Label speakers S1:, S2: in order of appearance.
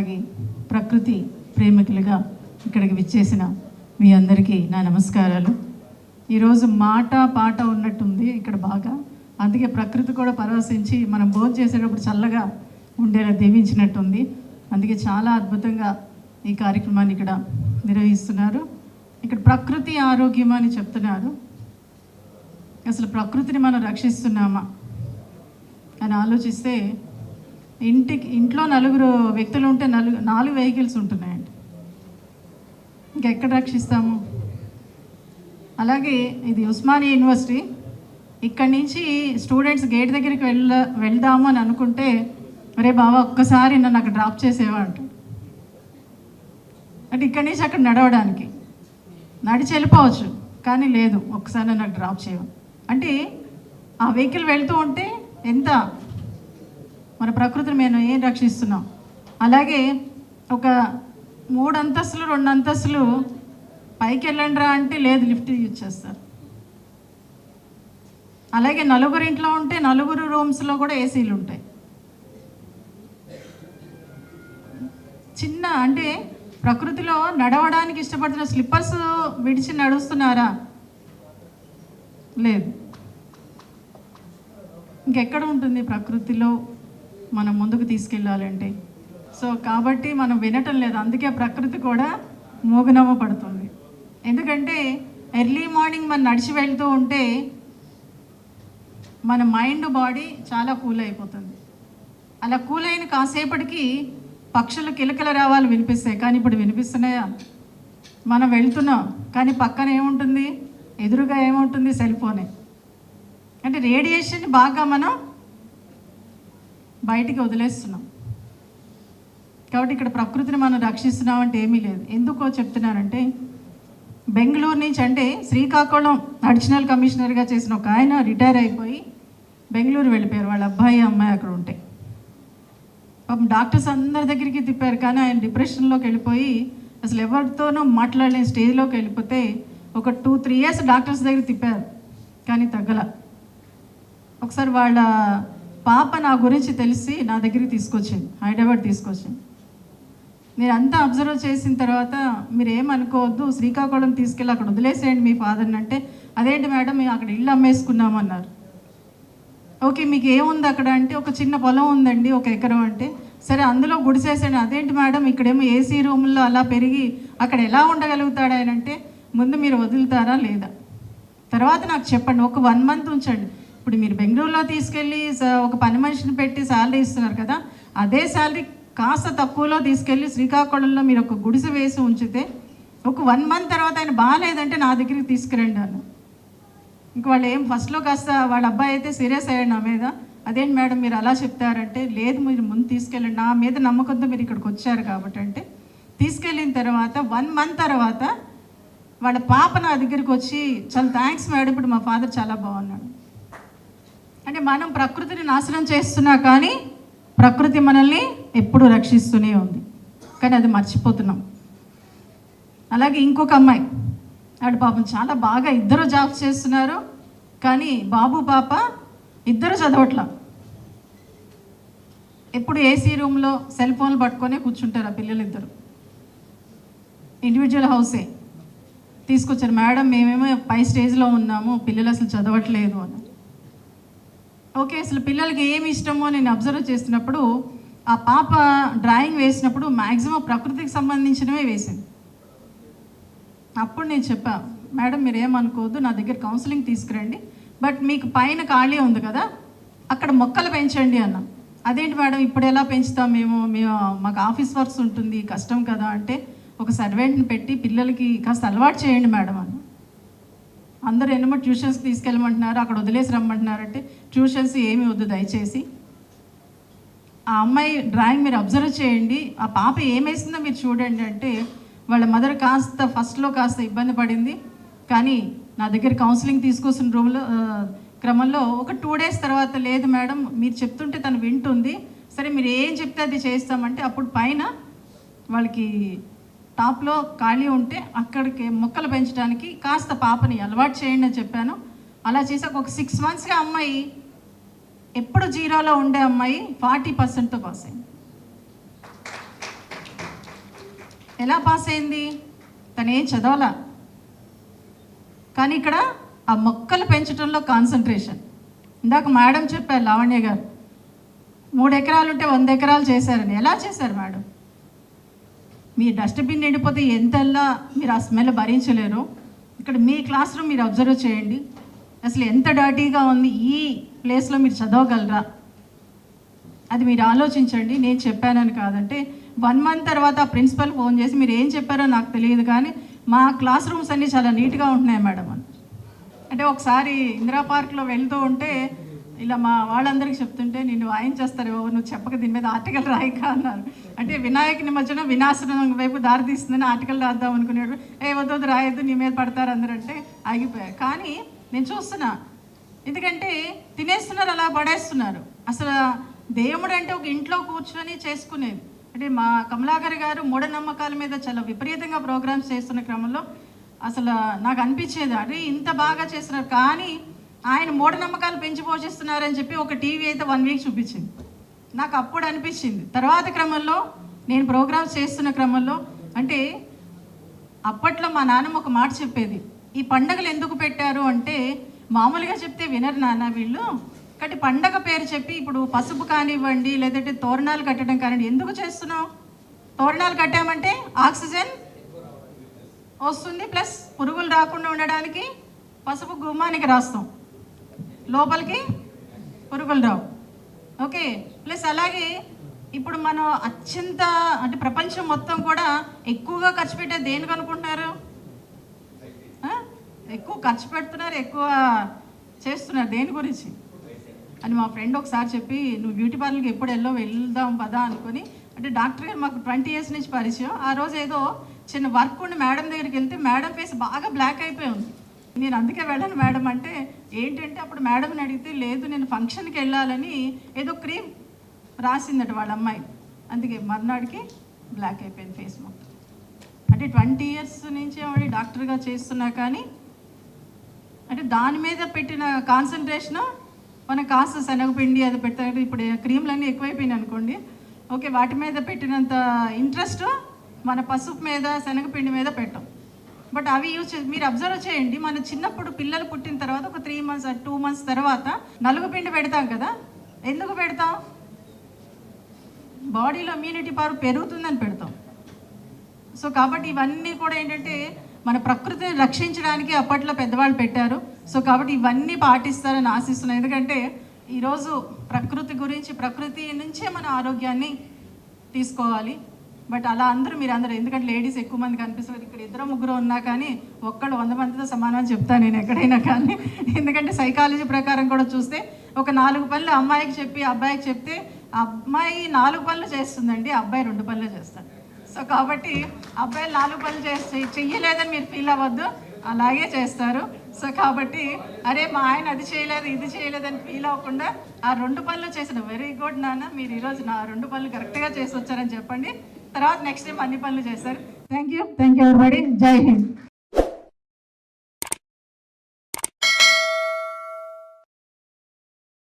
S1: అలాగే ప్రకృతి ప్రేమికులుగా ఇక్కడికి విచ్చేసిన మీ అందరికీ నా నమస్కారాలు. ఈరోజు మాట పాట ఉన్నట్టుంది ఇక్కడ బాగా. అందుకే ప్రకృతి కూడా పరవశించి మనం భోజనం చేసేటప్పుడు చల్లగా ఉండేలా దీవించినట్టుంది. అందుకే చాలా అద్భుతంగా ఈ కార్యక్రమాన్ని ఇక్కడ నిర్వహిస్తున్నారు. ఇక్కడ ప్రకృతి ఆరోగ్యం అని చెప్తున్నారు. అసలు ప్రకృతిని మనం రక్షిస్తున్నామా అని ఆలోచిస్తే ఇంటికి ఇంట్లో నలుగురు వ్యక్తులు ఉంటే నలుగు నాలుగు వెహికల్స్ ఉంటున్నాయండి. ఇంకెక్కడ రక్షిస్తాము? అలాగే ఇది ఉస్మానియా యూనివర్సిటీ. ఇక్కడి నుంచి స్టూడెంట్స్ గేట్ దగ్గరికి వెళ్ళ వెళ్దాము అని అనుకుంటే రే బావా ఒక్కసారి నన్ను అక్కడ డ్రాప్ చేసేవా అంటే ఇక్కడి నుంచి అక్కడ నడవడానికి. నడిచి వెళ్ళిపోవచ్చు కానీ లేదు ఒకసారి నన్ను డ్రాప్ చేయవు? అంటే ఆ వెహికల్ వెళ్తూ ఉంటే ఎంత మన ప్రకృతిని మేము ఏం రక్షిస్తున్నాం? అలాగే ఒక మూడు అంతస్తులు రెండు అంతస్తులు పైకి వెళ్ళండి రా అంటే లేదు లిఫ్ట్ యూజ్ చేస్తారు. అలాగే నలుగురు ఇంట్లో ఉంటే నలుగురు రూమ్స్లో కూడా ఏసీలు ఉంటాయి. చిన్న అంటే ప్రకృతిలో నడవడానికి ఇష్టపడుతున్న స్లిప్పర్స్ విడిచి నడుస్తున్నారా? లేదు. ఇంకెక్కడ ఉంటుంది ప్రకృతిలో మనం ముందుకు తీసుకెళ్ళాలంటే. సో కాబట్టి మనం వినటం లేదు. అందుకే ప్రకృతి కూడా మూగనమ్మ పడుతుంది. ఎందుకంటే ఎర్లీ మార్నింగ్ మనం నడిచి వెళ్తూ ఉంటే మన మైండ్ బాడీ చాలా కూల్ అయిపోతుంది. అలా కూల్ అయిన కాసేపటికి పక్షులు కిలకిల రావాలి వినిపిస్తాయి. కానీ ఇప్పుడు వినిపిస్తున్నాయా? మనం వెళ్తున్నాం. కానీ పక్కన ఏముంటుంది? ఎదురుగా ఏముంటుంది? సెల్ ఫోనే. అంటే రేడియేషన్ బాగా మనం బయటికి వదిలేస్తున్నాం. కాబట్టి ఇక్కడ ప్రకృతిని మనం రక్షిస్తున్నాం అంటే ఏమీ లేదు. ఎందుకో చెప్తున్నానంటే బెంగళూరు నుంచి అంటే శ్రీకాకుళం అడిషనల్ కమిషనర్గా చేసిన ఒక ఆయన రిటైర్ అయిపోయి బెంగళూరు వెళ్ళిపోయారు. వాళ్ళ అబ్బాయి అమ్మాయి అక్కడ ఉంటే. పాపం డాక్టర్స్ అందరి దగ్గరికి తిప్పారు. కానీ ఆయన డిప్రెషన్లోకి వెళ్ళిపోయి అసలు ఎవరితోనూ మాట్లాడలేని స్టేజ్లోకి వెళ్ళిపోతే ఒక టూ త్రీ ఇయర్స్ డాక్టర్స్ దగ్గర తిప్పారు. కానీ తగ్గల. ఒకసారి వాళ్ళ పాప నా గురించి తెలిసి నా దగ్గరికి తీసుకొచ్చింది హైదరాబాద్ తీసుకొచ్చింది. మీరంతా అంతా అబ్జర్వ్ చేసిన తర్వాత మీరు ఏమనుకోవద్దు శ్రీకాకుళం తీసుకెళ్ళి అక్కడ వదిలేసేయండి మీ ఫాదర్ని అంటే అదేంటి మేడం మేము అక్కడ ఇల్లు అమ్మేసుకున్నామన్నారు ఓకే మీకు ఏముంది అక్కడ? అంటే ఒక చిన్న పొలం ఉందండి ఒక ఎకరం అంటే సరే అందులో గుడిసేసాడు అదేంటి మేడం ఇక్కడేమో ఏసీ రూముల్లో అలా పెరిగి అక్కడ ఎలా ఉండగలుగుతాడు ఆయన అంటే ముందు మీరు వదులుతారా లేదా? తర్వాత నాకు చెప్పండి ఒక వన్ మంత్ ఉంచండి. ఇప్పుడు మీరు బెంగళూరులో తీసుకెళ్ళి ఒక పని మనిషిని పెట్టి శాలరీ ఇస్తున్నారు కదా అదే శాలరీ కాస్త తక్కువలో తీసుకెళ్ళి శ్రీకాకుళంలో మీరు ఒక గుడిసె వేసి ఉంచితే ఒక వన్ మంత్ తర్వాత ఆయన బాగాలేదంటే నా దగ్గరికి తీసుకురండి అన్న. ఇంక వాళ్ళు ఏం ఫస్ట్లో కాస్త వాళ్ళ అబ్బాయి అయితే సీరియస్ అయ్యాడు నా మీద. అదేంటి మేడం మీరు అలా చెప్తారంటే లేదు మీరు ముందు తీసుకెళ్ళండి నా మీద నమ్మకంతో మీరు ఇక్కడికి వచ్చారు కాబట్టి అంటే తీసుకెళ్ళిన తర్వాత వన్ మంత్ తర్వాత వాళ్ళ పాప నా దగ్గరికి వచ్చి చాలా థ్యాంక్స్ మేడం ఇప్పుడు మా ఫాదర్ చాలా బాగున్నాడు. అంటే మనం ప్రకృతిని నాశనం చేస్తున్నా కానీ ప్రకృతి మనల్ని ఎప్పుడు రక్షిస్తూనే ఉంది. కానీ అది మర్చిపోతున్నాం. అలాగే ఇంకొక అమ్మాయి. ఆవిడ పాపం చాలా బాగా ఇద్దరు జాబ్స్ చేస్తున్నారు. కానీ బాబు పాప ఇద్దరు చదవట్ల. ఎప్పుడు ఏసీ రూమ్లో సెల్ ఫోన్లు పట్టుకొనే కూర్చుంటారు ఆ పిల్లలు ఇద్దరు ఇండివిజువల్ హౌసే. తీసుకొచ్చారు మేడం మేమేమో పై స్టేజ్లో ఉన్నాము పిల్లలు అసలు చదవట్లేదు అని. ఓకే అసలు పిల్లలకి ఏమి ఇష్టమో నేను అబ్జర్వ్ చేసినప్పుడు ఆ పాప డ్రాయింగ్ వేసినప్పుడు మ్యాక్సిమం ప్రకృతికి సంబంధించినవే వేసింది. అప్పుడు నేను చెప్పా మేడం మీరు ఏమనుకోవద్దు నా దగ్గర కౌన్సిలింగ్ తీసుకురండి బట్ మీకు పైన ఖాళీ ఉంది కదా అక్కడ మొక్కలు పెంచండి అన్న. అదేంటి మేడం ఇప్పుడు ఎలా పెంచుతాం మేము? మేము మాకు ఆఫీస్ వర్క్స్ ఉంటుంది కష్టం కదా అంటే ఒక సర్వెంట్ని పెట్టి పిల్లలకి కాస్త అలవాటు చేయండి మేడం అన్న. అందరూ ఎన్నమో ట్యూషన్స్కి తీసుకెళ్ళమంటున్నారు అక్కడ వదిలేసి రమ్మంటున్నారంటే ట్యూషన్స్ ఏమి వద్దు దయచేసి. ఆ అమ్మాయి డ్రాయింగ్ మీరు అబ్జర్వ్ చేయండి ఆ పాప ఏమేసిందో మీరు చూడండి అంటే వాళ్ళ మదర్ కాస్త ఫస్ట్లో కాస్త ఇబ్బంది పడింది. కానీ నా దగ్గర కౌన్సిలింగ్ తీసుకొస్తున్న రూమ్లో క్రమంలో ఒక టూ డేస్ తర్వాత లేదు మేడం మీరు చెప్తుంటే తను వింటుంది. సరే మీరు ఏం చెప్తే అది చేస్తామంటే అప్పుడు పైన వాళ్ళకి టాప్లో ఖాళీ ఉంటే అక్కడికి మొక్కలు పెంచడానికి కాస్త పాపని అలవాటు చేయండి అని చెప్పాను. అలా చేసాక ఒక సిక్స్ మంత్స్గా అమ్మాయి ఎప్పుడు జీరోలో ఉండే అమ్మాయి ఫార్టీ పర్సెంట్తో పాస్ అయింది. ఎలా పాస్ అయింది? తను ఏం చదవలా? కానీ ఇక్కడ ఆ మొక్కలు పెంచడంలో కాన్సన్ట్రేషన్ ఇందాక మేడం చెప్పారు లావణ్య గారు మూడు ఎకరాలు ఉంటే వంద ఎకరాలు చేశారని. ఎలా చేశారు మేడం? మీ డస్ట్బిన్ నిండిపోతే ఎంతల్లా మీరు ఆ స్మెల్ భరించలేరు. ఇక్కడ మీ క్లాస్ రూమ్ మీరు అబ్జర్వ్ చేయండి. అసలు ఎంత డర్టీగా ఉంది ఈ ప్లేస్లో మీరు చదవగలరా? అది మీరు ఆలోచించండి. నేను చెప్పానని కాదంటే వన్ మంత్ తర్వాత ప్రిన్సిపల్ ఫోన్ చేసి మీరు ఏం చెప్పారో నాకు తెలియదు కానీ మా క్లాస్ రూమ్స్ అన్నీ చాలా నీట్గా ఉంటున్నాయి మేడం. అని అంటే ఒకసారి ఇందిరా పార్క్లో వెళ్తూ ఉంటే ఇలా మా వాళ్ళందరికీ చెప్తుంటే నిన్ను వాయించేస్తారు నువ్వు చెప్పక దీని మీద ఆర్టికల్ రాయక అన్నారు. అంటే వినాయక నిమజ్జనం వినాశనం వైపు దారి తీస్తుందని ఆర్టికల్ రాద్దాం అనుకునేడు ఏ వద్దు వద్దు రాయొద్దు నీ మీద పడతారు అందరూ అంటే ఆగిపోయారు. కానీ నేను చూస్తున్నా ఎందుకంటే తినేస్తున్నారు అలా పడేస్తున్నారు. అసలు దేవుడు అంటే ఒక ఇంట్లో కూర్చొని చేసుకునేది. అంటే మా కమలాకర్ గారు మూఢనమ్మకాల మీద చాలా విపరీతంగా ప్రోగ్రామ్స్ చేస్తున్న క్రమంలో అసలు నాకు అనిపించేది అరే ఇంత బాగా చేస్తున్నారు. కానీ ఆయన మూఢనమ్మకాలు పెంచి పోషిస్తున్నారని చెప్పి ఒక టీవీ అయితే వన్ వీక్ చూపించింది. నాకు అప్పుడు అనిపించింది. తర్వాత క్రమంలో నేను ప్రోగ్రామ్స్ చేస్తున్న క్రమంలో అంటే అప్పట్లో మా నాన్నమ్మ ఒక మాట చెప్పేది ఈ పండగలు ఎందుకు పెట్టారు? అంటే మామూలుగా చెప్తే వినరు నాన్న వీళ్ళు. కాబట్టి పండగ పేరు చెప్పి ఇప్పుడు పసుపు కానివ్వండి లేదంటే తోరణాలు కట్టడం కానివ్వండి ఎందుకు చేస్తున్నావు? తోరణాలు కట్టామంటే ఆక్సిజన్ వస్తుంది ప్లస్ పురుగులు రాకుండా ఉండడానికి పసుపు గుమ్మానికి రాస్తాం. లోపలికి పురుగులు రావు. ఓకే ప్లస్ అలాగే ఇప్పుడు మనం అత్యంత అంటే ప్రపంచం మొత్తం కూడా ఎక్కువగా ఖర్చు పెట్టే దేనికి అనుకుంటున్నారు? ఎక్కువ ఖర్చు పెడుతున్నారు ఎక్కువ చేస్తున్నారు. దేని గురించి? అని మా ఫ్రెండ్ ఒకసారి చెప్పి నువ్వు బ్యూటీ పార్లర్కి ఎప్పుడు వెళ్ళో వెళ్దాం పదా అనుకొని అంటే డాక్టర్ గారు మాకు ట్వంటీ ఇయర్స్ నుంచి పరిచయం. ఆ రోజు ఏదో చిన్న వర్క్ ఉండి మేడం దగ్గరికి వెళ్తే మేడం ఫేస్ బాగా బ్లాక్ అయిపోయి ఉంది. నేను అందుకే వెళ్ళను మేడం అంటే ఏంటంటే అప్పుడు మేడంని అడిగితే లేదు నేను ఫంక్షన్కి వెళ్ళాలని ఏదో క్రీమ్ రాసిందట వాళ్ళ అమ్మాయి. అందుకే మర్నాడికి బ్లాక్ అయిపోయింది ఫేస్ మొత్తం. అంటే ట్వంటీ ఇయర్స్ నుంచి ఆవిడ డాక్టర్గా చేస్తున్నా కానీ అంటే దాని మీద పెట్టిన కాన్సన్ట్రేషన్ మన కాస్త శనగపిండి అది పెట్టారు ఇప్పుడు క్రీమ్లన్నీ ఎక్కువైపోయినాయి అనుకోండి. ఓకే వాటి మీద పెట్టినంత ఇంట్రెస్ట్ మన పసుపు మీద శనగపిండి మీద పెట్టాం. బట్ అవి యూజ్ చేసి మీరు అబ్జర్వ్ చేయండి. మన చిన్నప్పుడు పిల్లలు పుట్టిన తర్వాత ఒక త్రీ మంత్స్ టూ మంత్స్ తర్వాత నలుగు పిండి పెడతాం కదా? ఎందుకు పెడతాం? బాడీలో ఇమ్యూనిటీ పవర్ పెరుగుతుందని పెడతాం. సో కాబట్టి ఇవన్నీ కూడా ఏంటంటే మన ప్రకృతిని రక్షించడానికి అప్పట్లో పెద్దవాళ్ళు పెట్టారు. సో కాబట్టి ఇవన్నీ పాటిస్తారని ఆశిస్తున్నాను ఎందుకంటే ఈరోజు ప్రకృతి గురించి ప్రకృతి నుంచే మన ఆరోగ్యాన్ని తీసుకోవాలి. బట్ అలా అందరూ మీరు అందరూ ఎందుకంటే లేడీస్ ఎక్కువ మంది కనిపిస్తారు ఇక్కడ ఇద్దరు ముగ్గురు ఉన్నా కానీ ఒక్కడు వంద మందితో సమానం అని చెప్తాను నేను ఎక్కడైనా కానీ. ఎందుకంటే సైకాలజీ ప్రకారం కూడా చూస్తే ఒక నాలుగు పనులు అమ్మాయికి చెప్పి అబ్బాయికి చెప్తే అమ్మాయి నాలుగు పనులు చేస్తుందండి అబ్బాయి రెండు పనులు చేస్తాడు. సో కాబట్టి అబ్బాయిలు నాలుగు పనులు చేస్తే చెయ్యలేదని మీరు ఫీల్ అవ్వద్దు. అలాగే చేస్తారు. సో కాబట్టి అరే మా ఆయన అది చేయలేదు ఇది చేయలేదని ఫీల్ అవ్వకుండా ఆ రెండు పనులు చేసిన వెరీ గుడ్ నాన్న మీరు ఈరోజు నా రెండు పనులు కరెక్ట్గా చేసి వచ్చారని చెప్పండి. తర్వాత నెక్స్ట్ టైం అన్ని పనులు చేస్తారు. థ్యాంక్ యూ థ్యాంక్ యూ ఎవరిబడి జై హింద్